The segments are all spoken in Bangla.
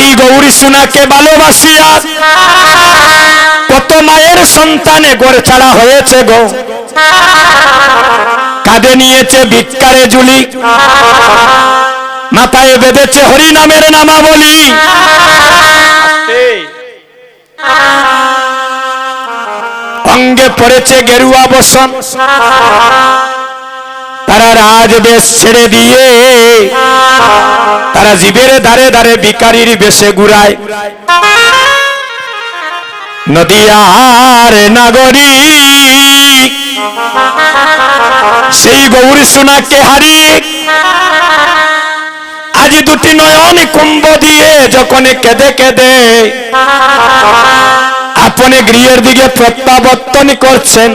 এই গৌরী সোনাকে ভালোবাসিয়া কত মায়ের সন্তানে গড়ে ছাড়া হয়েছে গো। কাঁধে নিয়েছে ভিক্ষারে জুলি মাথায় বেঁধেছে হরি নামের নামাবলি। অঙ্গে পড়েছে গেরুয়া বসন। তারা রাজবেশ ছেড়ে দিয়ে, তারা জীবের ধারে ধারে বিকারির বেশে ঘুরায়। নদিয়ার নাগরী, সেই গৌরী সোনাকে হারিয়ে আজ দুটি নয়ন কুম্ভ দিয়ে যখন কেঁদে কেঁদে, আপনি গৃহের দিকে প্রত্যাবর্তন করছেন।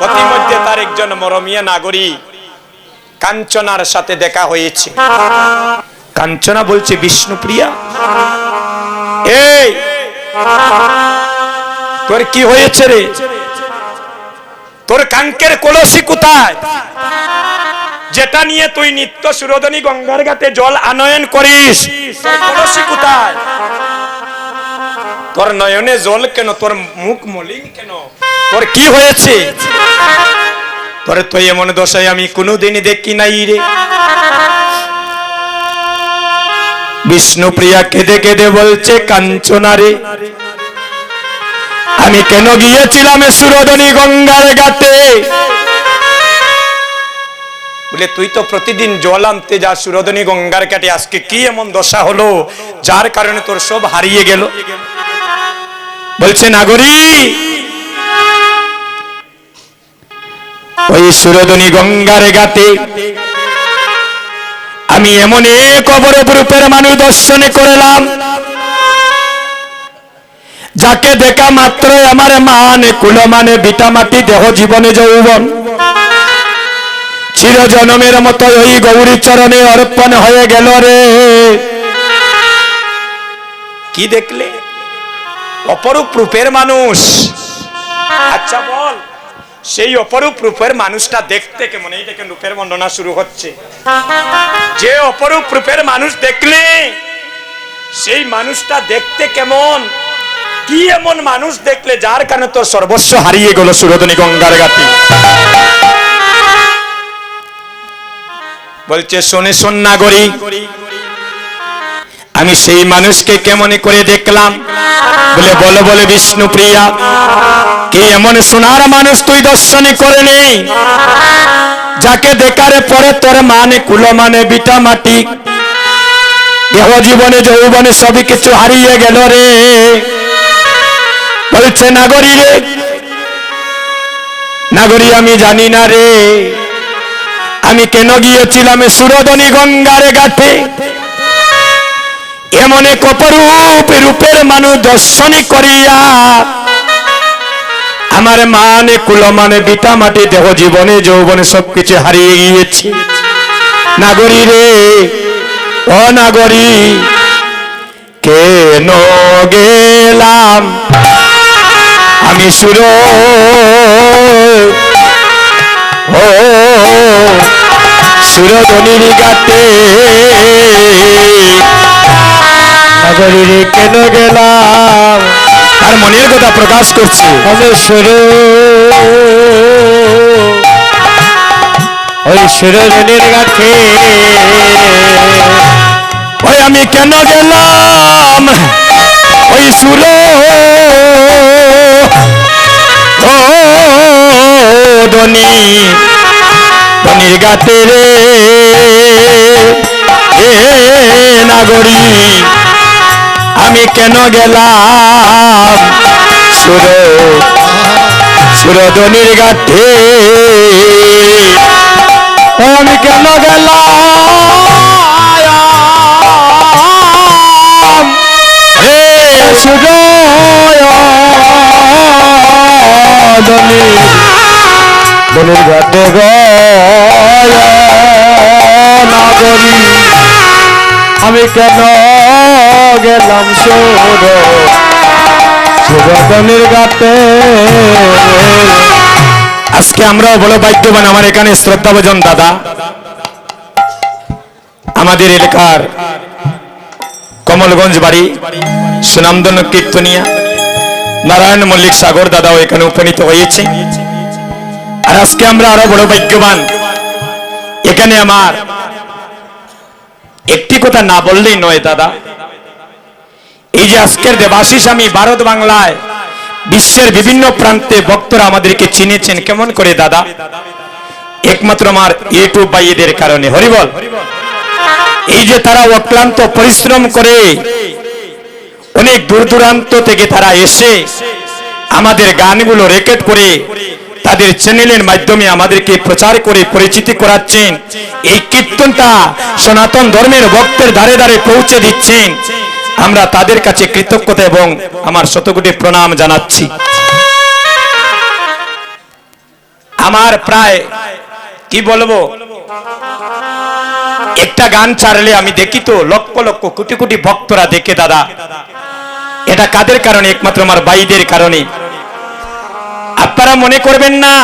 প্রতিমধ্যে তার একজন মরমিয়া নাগরিক কাঞ্চনার সাথে দেখা হয়েছে। কাঞ্চনা বলছে, বিষ্ণুপ্রিয়া, এই, তোর কি হয়েছে রে? তোর কাঙ্কের কলসি কোথায়? যেটা নিয়ে তুই নিত্য সুরধনী গঙ্গার ঘাটে জল আনয়ন করিস কলসি কোথায়? তোর নয়নে জল কেন? তোর মুখ মলিন কেন? তোর কি হয়েছে? তোর তো এমন দশায় আমি কোনোদিনই দেখি নাই রে। বিষ্ণুপ্রিয়া কেঁদে কেঁদে বলছে, কাঞ্চনা রে, আমি কেন গিয়েছিলাম এ সুরধনী গঙ্গার ঘাটে? বলে, তুই তো প্রতিদিন জল আনতে যা সুরধনী গঙ্গার কাটে আজকে কি এমন দশা হলো, যার কারণে তোর সব হারিয়ে গেল? বলছে, নাগরী ওই সুরধনী গঙ্গার ঘাটে আমি এমন এক অপরূপ রূপের মানুষ দর্শন করলাম, যাকে দেখা মাত্র আমার মানে কুল মানে বিটা মাটি দেহ জীবনে যৌবন। চির জনমের মতো ওই গৌরী চরণে অর্পণ হয়ে গেল রে। কি দেখলে? অপরূপ রূপের মানুষ। আচ্ছা সেই অপরূপ রূপের মানুষটা দেখতে কেমন? এই দেখেন রূপের বর্ণনা শুরু হচ্ছে। যে অপরূপ রূপের মানুষ দেখলে, সেই মানুষটা দেখতে কেমন? কি এমন মানুষ দেখলে যার কারণে তোর সর্বস্ব হারিয়ে গেল সুরধনী গঙ্গার গাতি? বলছে, শোনে শোন নাগরিক আমি সেই মানুষকে কেমন করে দেখলাম? বলে, বলো, বলে, বিষ্ণুপ্রিয়া এমন সোনার মানুষ তুই দর্শনই করে নেই যাকে দেখারে পরে তোর মানে কুলো মানে বিটা মাটি। দেহ জীবনে যৌবনে সবই কিছু হারিয়ে গেল রে। বলছে, নাগরী রে, নাগরী, আমি জানি না রে। আমি কেন গিয়েছিলাম এ সুরধনী গঙ্গারে ঘাটে? এমন এক রূপের মানুষ দর্শনী করিয়া আমার মানে কুল মানে বিটা মাটি দেহ জীবনে যৌবনে সবকিছু হারিয়ে গিয়েছি। নাগরী রে, ও নাগরী, কেন গেলাম? আমি সুর, ও সুরধনির গাতে। নগরীরে কেন গেলাম? তার মনের কথা প্রকাশ করছে। ওই ওই আমি কেন গেলাম? ওই সুর। ও ধনী। ধনির গাতে রে। নাগরী। আমি কেন গেলাম? সুর সুরধনির গাঠে। আমি কেন গেলাম? হে সুরধনি ধনির ঘাটে নাগরী আমি কেন গেলাম সুর ঘাটে আজকে আমরাও আমার এখানে শ্রদ্ধাভজন দাদা। আমাদের এলাকার কমলগঞ্জ বাড়ি, সুনামধন্য কীর্তনিয়া। নারায়ণ মল্লিক সাগর দাদাও এখানে উপনীত হয়েছে। আর আজকে আমরা আরও বড় ভাগ্যবান এখানে আমার একটি কথা না বললেই নয় দাদা। এই যে আজকের দেবাশিস আমি ভারত বাংলায়, বিশ্বের বিভিন্ন প্রান্তে ভক্তরা আমাদেরকে চিনেছেন। কেমন করে দাদা? একমাত্র আমার ইউটিউব ভাইদের কারণে। হরিবল এই যে তারা অক্লান্ত পরিশ্রম করে, অনেক দূর দূরান্ত থেকে তারা এসে আমাদের গানগুলো রেকর্ড করে তাদের চ্যানেলের মাধ্যমে আমাদেরকে প্রচার করে পরিচিতি করাচ্ছেন। এই কীর্তনটা সনাতন ধর্মের ভক্তের ধারে ধারে পৌঁছে দিচ্ছেন। আমরা তাদের কাছে কৃতজ্ঞতা এবং আমার শতকোটি প্রণাম জানাচ্ছি। আমার প্রায়, কি বলব? একটা গান ছাড়লে আমি দেখি তো, লক্ষ লক্ষ, কোটি কোটি ভক্তরা দেখে দাদা। এটা কাদের কারণে? একমাত্র আমার বাইদের কারণে। আপনারা মনে করবেন না,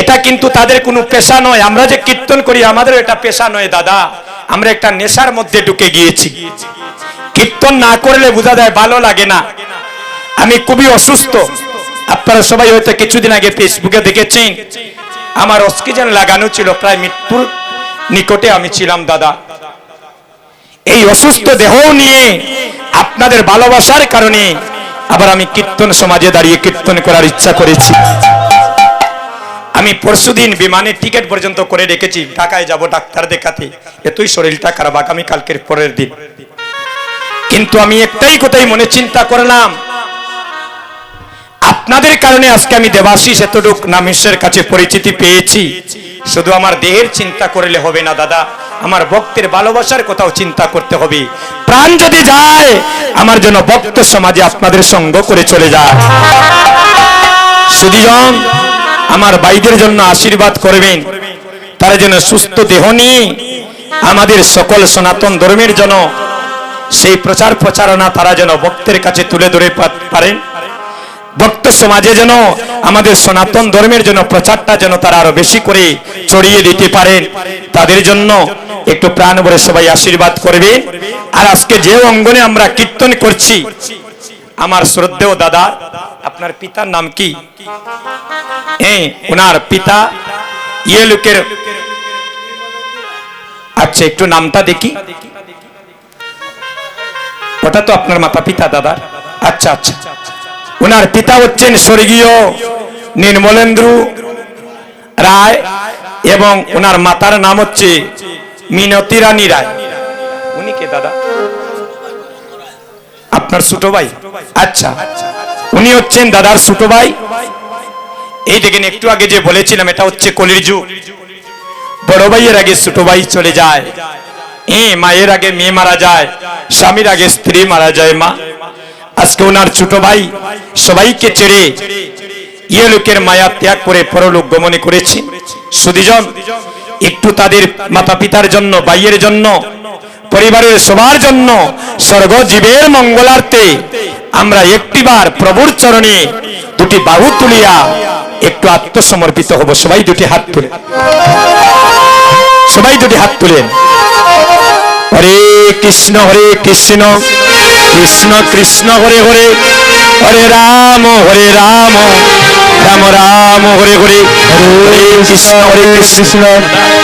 এটা কিন্তু তাদের কোনো পেশা নয়। আমরা যে কীর্তন করি আমাদের এটা পেশা নয়, দাদা। আমরা একটা নেশার মধ্যে ঢুকে গিয়েছি। কীর্তন না করলে বোঝা যায় ভালো লাগে না। আমি খুবই অসুস্থ। আপনারা সবাই হয়তো কিছুদিন আগে ফেসবুকে দেখেছেন। আমার অক্সিজেন লাগানো ছিল, প্রায় মৃত্যুর নিকটে আমি ছিলাম, দাদা। এই অসুস্থ দেহ নিয়ে আপনাদের ভালোবাসার কারণে আবার আমি কীর্তন সমাজে দাঁড়িয়ে কীর্তন করার ইচ্ছা করেছি। আমি পরশুদিন বিমানের টিকিট পর্যন্ত করে রেখেছি। ঢাকায় যাব ডাক্তার দেখাতে। এতই শরীরটা খারাপ, আগামী কালকের পরের দিন। কিন্তু আমি একটাই কথাই মনে চিন্তা করলাম। আপনাদের কারণে আজকে আমি দেবাশিস এতটুক নামেশের কাছে পরিচিতি পেয়েছি। শুধু আমার দেহের চিন্তা করলে হবে না, দাদা। আমার ভক্তের ভালোবাসার কথাও চিন্তা করতে হবে। প্রাণ যদি যায়, আমার জন্য ভক্ত সমাজে আপনাদের সঙ্গ করে চলে যায়। সুদীজন আমার ভাইদের জন্য আশীর্বাদ করবেন। তারা যেন সুস্থ দেহ নিয়ে আমাদের সকল সনাতন ধর্মের জন্য সেই প্রচার প্রচারণা তারা যেন ভক্তের কাছে তুলে ধরে পারেন ভক্ত সমাজে যেন আমাদের সনাতন ধর্মের জন্য প্রচারটা যেন তারা আরও বেশি করে ছড়িয়ে দিতে পারেন তাদের জন্য একটু প্রাণ ভরে সবাই আশীর্বাদ করবে। আর আজকে যে অঙ্গনে আমরা কীর্তন করছি আমার শ্রদ্ধেয় দাদা, আপনার পিতার নাম কি? ওনার পিতা ইয়ে লোকের আচ্ছা একটু নামটা দেখি। ওটা তো আপনার মাতা পিতা দাদার। আচ্ছা আচ্ছা। ওনার পিতা হচ্ছেন স্বর্গীয় নির্মলেন্দ্র রায় এবং ওনার মাতার নাম হচ্ছে মিনতি রানী রায়। উনি কে, দাদা? আপনার ছোট ভাই? আচ্ছা উনি হচ্ছেন দাদার ছোট ভাই। এই দেখেন, একটু আগে যে বলেছিলাম, এটা হচ্ছে কলির যুগ। বড় ভাইয়ের আগে ছোট ভাই চলে যায়। এ মায়ের আগে মেয়ে মারা যায়, স্বামীর আগে স্ত্রী মারা যায় মা। আজকে ওনার ছোট ভাই সবাইকে ছেড়ে ইয়ে লোকের মায়া ত্যাগ করে পরলোক গমনে করেছে। সুদীজন একটু তাদের মাতা পিতার জন্য, ভাইয়ের জন্য পরিবারের সবার জন্য স্বর্গ জীবের মঙ্গলার্থে আমরা একটিবার প্রভুর চরণে দুটি বাহু তুলিয়া একটু আত্মসমর্পিত হব। সবাই দুটি হাত তুলে। সবাই দুটি হাত তুলেন হরে কৃষ্ণ হরে কৃষ্ণ কৃষ্ণ কৃষ্ণ, হরে হরে হরে রাম হরে রাম রাম রাম, হরে হরে হরে কৃষ্ণ হরে কৃষ্ণ।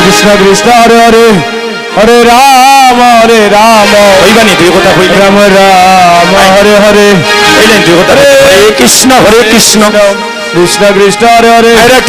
কৃষ্ণ কৃষ্ণ, হরে হরে হরে রাম। হরে রাম। হইবানি দুই কথা হই রাম রাম হরে হরে। হইলেন দুই কথা হরে কৃষ্ণ হরে কৃষ্ণ। কৃষ্ণ কৃষ্ণ হরে হরে।